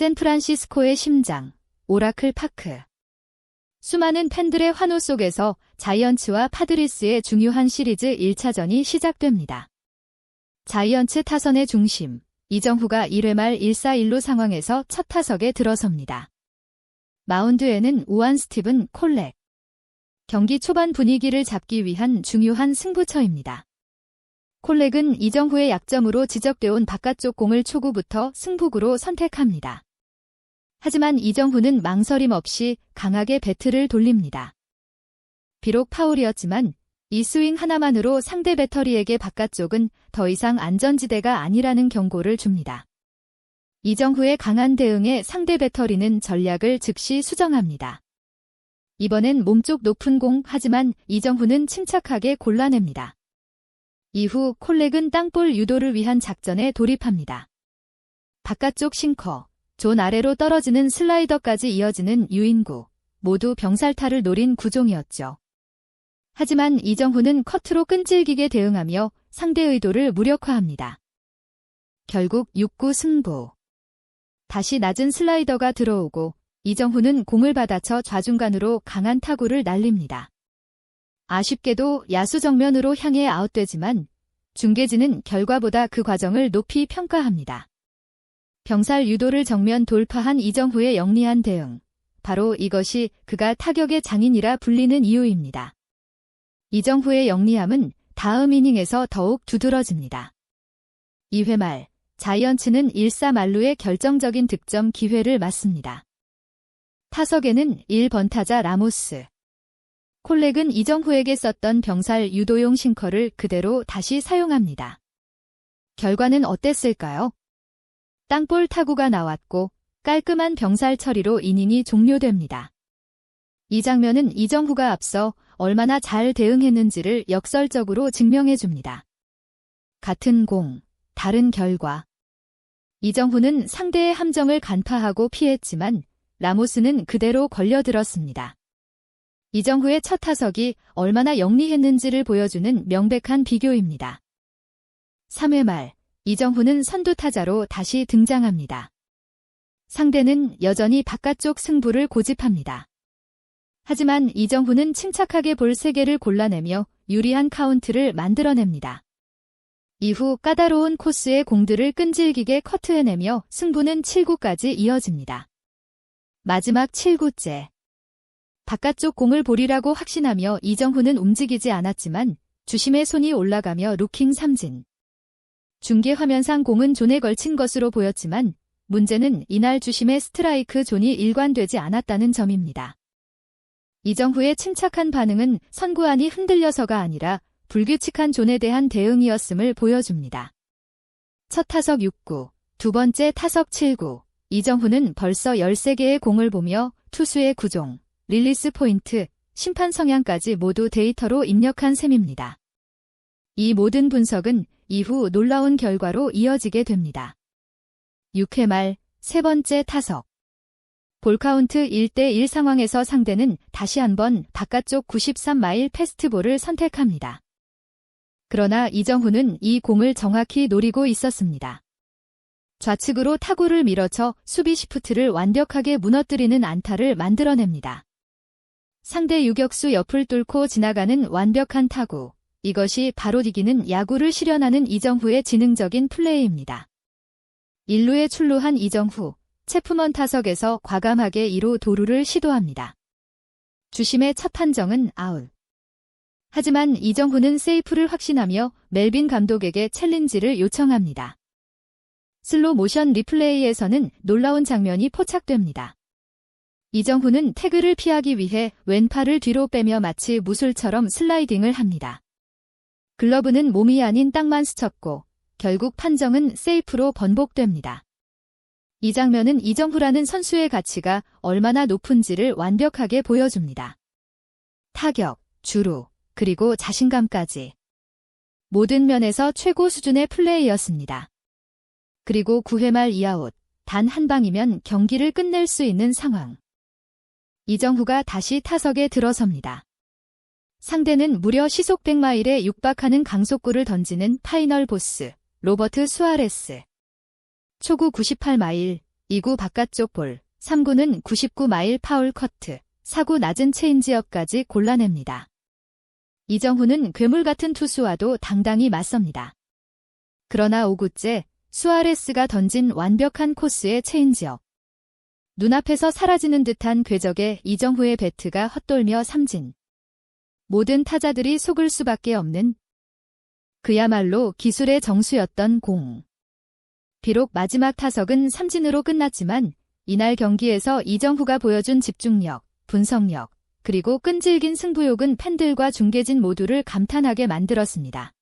샌프란시스코의 심장, 오라클 파크. 수많은 팬들의 환호 속에서 자이언츠와 파드리스의 중요한 시리즈 1차전이 시작됩니다. 자이언츠 타선의 중심, 이정후가 1회 말 1-4-1루 상황에서 첫 타석에 들어섭니다. 마운드에는 우한 스티븐 콜렉. 경기 초반 분위기를 잡기 위한 중요한 승부처입니다. 콜렉은 이정후의 약점으로 지적되어 온 바깥쪽 공을 초구부터 승부구로 선택합니다. 하지만 이정후는 망설임 없이 강하게 배트를 돌립니다. 비록 파울이었지만 이 스윙 하나만으로 상대 배터리에게 바깥쪽은 더 이상 안전지대가 아니라는 경고를 줍니다. 이정후의 강한 대응에 상대 배터리는 전략을 즉시 수정합니다. 이번엔 몸쪽 높은 공 하지만 이정후는 침착하게 골라냅니다. 이후 콜렉은 땅볼 유도를 위한 작전에 돌입합니다. 바깥쪽 싱커, 존 아래로 떨어지는 슬라이더까지 이어지는 유인구, 모두 병살타를 노린 구종이었죠. 하지만 이정후는 커트로 끈질기게 대응하며 상대 의도를 무력화합니다. 결국 6구 승부. 다시 낮은 슬라이더가 들어오고 이정후는 공을 받아쳐 좌중간으로 강한 타구를 날립니다. 아쉽게도 야수 정면으로 향해 아웃되지만 중계진은 결과보다 그 과정을 높이 평가합니다. 병살 유도를 정면 돌파한 이정후의 영리한 대응. 바로 이것이 그가 타격의 장인이라 불리는 이유입니다. 이정후의 영리함은 다음 이닝에서 더욱 두드러집니다. 2회 말, 자이언츠는 1사 말루의 결정적인 득점 기회를 맞습니다. 타석에는 1번 타자 라모스. 콜렉은 이정후에게 썼던 병살 유도용 싱커를 그대로 다시 사용합니다. 결과는 어땠을까요? 땅볼 타구가 나왔고 깔끔한 병살 처리로 이닝이 종료됩니다. 이 장면은 이정후가 앞서 얼마나 잘 대응했는지를 역설적으로 증명해줍니다. 같은 공, 다른 결과. 이정후는 상대의 함정을 간파하고 피했지만 라모스는 그대로 걸려들었습니다. 이정후의 첫 타석이 얼마나 영리했는지를 보여주는 명백한 비교입니다. 3회 말, 이정후는 선두타자로 다시 등장합니다. 상대는 여전히 바깥쪽 승부를 고집합니다. 하지만 이정후는 침착하게 볼 3개를 골라내며 유리한 카운트를 만들어냅니다. 이후 까다로운 코스의 공들을 끈질기게 커트해내며 승부는 7구까지 이어집니다. 마지막 7구째. 바깥쪽 공을 보리라고 확신하며 이정후는 움직이지 않았지만 주심의 손이 올라가며 루킹 삼진. 중계 화면상 공은 존에 걸친 것으로 보였지만 문제는 이날 주심의 스트라이크 존이 일관되지 않았다는 점입니다. 이정후의 침착한 반응은 선구안이 흔들려서가 아니라 불규칙한 존에 대한 대응이었음을 보여줍니다. 첫 타석 6구, 두 번째 타석 7구, 이정후는 벌써 13개의 공을 보며 투수의 구종, 릴리스 포인트, 심판 성향까지 모두 데이터로 입력한 셈입니다. 이 모든 분석은 이후 놀라운 결과로 이어지게 됩니다. 6회 말 세 번째 타석. 볼카운트 1대1 상황에서 상대는 다시 한번 바깥쪽 93마일 패스트볼을 선택합니다. 그러나 이정후는 이 공을 정확히 노리고 있었습니다. 좌측으로 타구를 밀어쳐 수비 시프트를 완벽하게 무너뜨리는 안타를 만들어냅니다. 상대 유격수 옆을 뚫고 지나가는 완벽한 타구. 이것이 바로 이기는 야구를 실현하는 이정후의 지능적인 플레이입니다. 1루에 출루한 이정후, 체프먼 타석에서 과감하게 2루 도루를 시도합니다. 주심의 첫 판정은 아웃. 하지만 이정후는 세이프를 확신하며 멜빈 감독에게 챌린지를 요청합니다. 슬로 모션 리플레이에서는 놀라운 장면이 포착됩니다. 이정후는 태그를 피하기 위해 왼팔을 뒤로 빼며 마치 무술처럼 슬라이딩을 합니다. 글러브는 몸이 아닌 땅만 스쳤고 결국 판정은 세이프로 번복됩니다. 이 장면은 이정후라는 선수의 가치가 얼마나 높은지를 완벽하게 보여줍니다. 타격, 주루, 그리고 자신감까지. 모든 면에서 최고 수준의 플레이였습니다. 그리고 9회 말 이아웃, 단 한 방이면 경기를 끝낼 수 있는 상황. 이정후가 다시 타석에 들어섭니다. 상대는 무려 시속 100마일에 육박하는 강속구를 던지는 파이널 보스, 로버트 수아레스. 초구 98마일, 2구 바깥쪽 볼, 3구는 99마일 파울 커트, 4구 낮은 체인지업까지 골라냅니다. 이정후는 괴물 같은 투수와도 당당히 맞섭니다. 그러나 5구째 수아레스가 던진 완벽한 코스의 체인지업. 눈앞에서 사라지는 듯한 궤적에 이정후의 배트가 헛돌며 삼진. 모든 타자들이 속을 수밖에 없는 그야말로 기술의 정수였던 공. 비록 마지막 타석은 삼진으로 끝났지만 이날 경기에서 이정후가 보여준 집중력, 분석력, 그리고 끈질긴 승부욕은 팬들과 중계진 모두를 감탄하게 만들었습니다.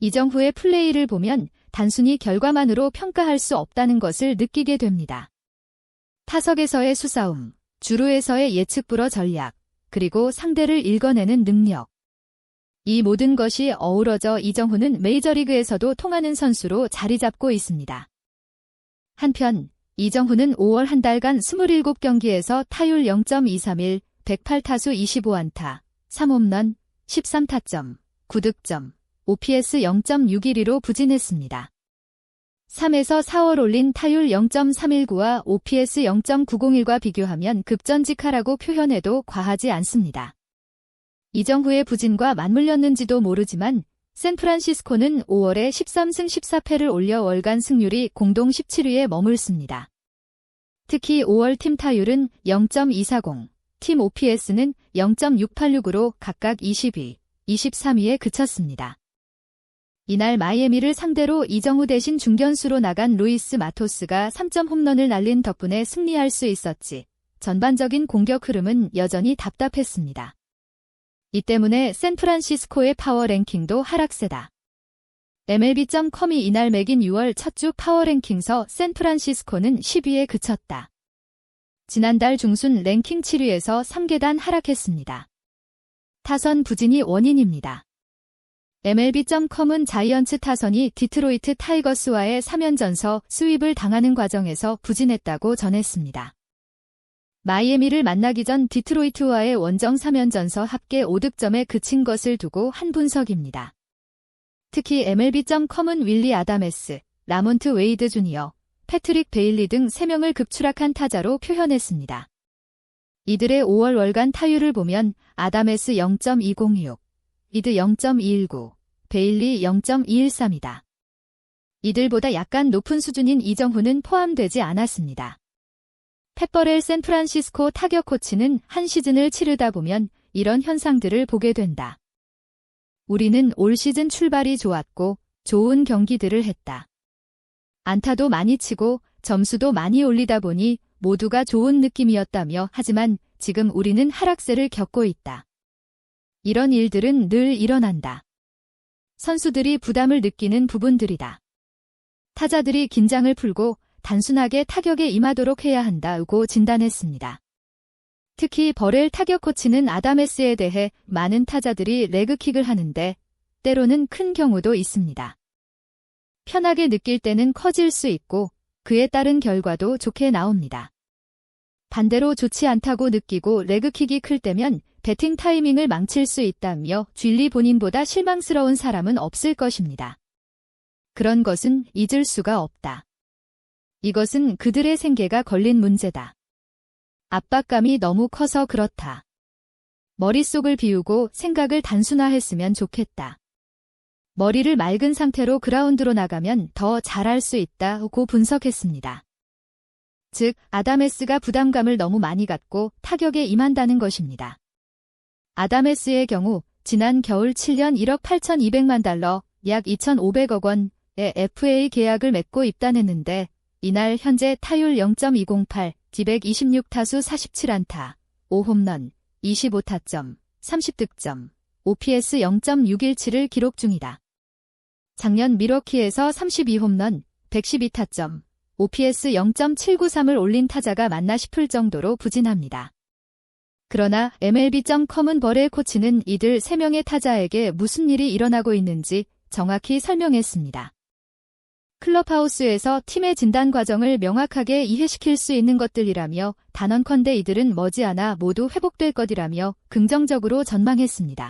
이정후의 플레이를 보면 단순히 결과만으로 평가할 수 없다는 것을 느끼게 됩니다. 타석에서의 수싸움, 주루에서의 예측 불허 전략, 그리고 상대를 읽어내는 능력. 이 모든 것이 어우러져 이정후는 메이저리그에서도 통하는 선수로 자리 잡고 있습니다. 한편 이정후는 5월 한 달간 27경기에서 타율 0.231, 108타수 25안타, 3홈런, 13타점, 9득점, OPS 0.612로 부진했습니다. 3에서 4월 올린 타율 0.319와 OPS 0.901과 비교하면 급전직하라고 표현해도 과하지 않습니다. 이정후의 부진과 맞물렸는지도 모르지만 샌프란시스코는 5월에 13승 14패를 올려 월간 승률이 공동 17위에 머물습니다. 특히 5월 팀 타율은 0.240, 팀 OPS는 0.686으로 각각 20위, 23위에 그쳤습니다. 이날 마이애미를 상대로 이정후 대신 중견수로 나간 루이스 마토스가 3점 홈런을 날린 덕분에 승리할 수 있었지. 전반적인 공격 흐름은 여전히 답답했습니다. 이 때문에 샌프란시스코의 파워 랭킹도 하락세다. MLB.com이 이날 매긴 6월 첫 주 파워 랭킹서 샌프란시스코는 10위에 그쳤다. 지난달 중순 랭킹 7위에서 3계단 하락했습니다. 타선 부진이 원인입니다. MLB.com은 자이언츠 타선이 디트로이트 타이거스와의 3연전서 스윕을 당하는 과정에서 부진했다고 전했습니다. 마이애미를 만나기 전 디트로이트와의 원정 3연전서 합계 5득점에 그친 것을 두고 한 분석입니다. 특히 MLB.com은 윌리 아다메스, 라몬트 웨이드 주니어, 패트릭 베일리 등 3명을 급추락한 타자로 표현했습니다. 이들의 5월 월간 타율을 보면 아다메스 0.206, 이드 0.219, 베일리 0.213이다. 이들보다 약간 높은 수준인 이정후는 포함되지 않았습니다. 펫버렐 샌프란시스코 타격 코치는 한 시즌을 치르다 보면 이런 현상들을 보게 된다. 우리는 올 시즌 출발이 좋았고 좋은 경기들을 했다. 안타도 많이 치고 점수도 많이 올리다 보니 모두가 좋은 느낌이었다며 하지만 지금 우리는 하락세를 겪고 있다. 이런 일들은 늘 일어난다. 선수들이 부담을 느끼는 부분들이다. 타자들이 긴장을 풀고 단순하게 타격에 임하도록 해야 한다고 진단했습니다. 특히 버렐 타격 코치는 아다메스에 대해 많은 타자들이 레그킥을 하는데 때로는 큰 경우도 있습니다. 편하게 느낄 때는 커질 수 있고 그에 따른 결과도 좋게 나옵니다. 반대로 좋지 않다고 느끼고 레그킥이 클 때면 배팅 타이밍을 망칠 수 있다며 쥘리 본인보다 실망스러운 사람은 없을 것입니다. 그런 것은 잊을 수가 없다. 이것은 그들의 생계가 걸린 문제다. 압박감이 너무 커서 그렇다. 머릿속을 비우고 생각을 단순화했으면 좋겠다. 머리를 맑은 상태로 그라운드로 나가면 더 잘할 수 있다고 분석했습니다. 즉, 아다메스가 부담감을 너무 많이 갖고 타격에 임한다는 것입니다. 아다메스의 경우 지난 겨울 7년 1억 8,200만 달러, 약 2,500억 원의 FA 계약을 맺고 입단했는데 이날 현재 타율 0.208, 디126타수 47안타, 5홈런, 25타점, 30득점, OPS 0.617을 기록 중이다. 작년 미러키에서 32홈런, 112타점, OPS 0.793을 올린 타자가 맞나 싶을 정도로 부진합니다. 그러나 MLB.com은 버레 코치는 이들 3명의 타자에게 무슨 일이 일어나고 있는지 정확히 설명했습니다. 클럽하우스에서 팀의 진단 과정을 명확하게 이해시킬 수 있는 것들이라며 단언컨대 이들은 머지않아 모두 회복될 것이라며 긍정적으로 전망했습니다.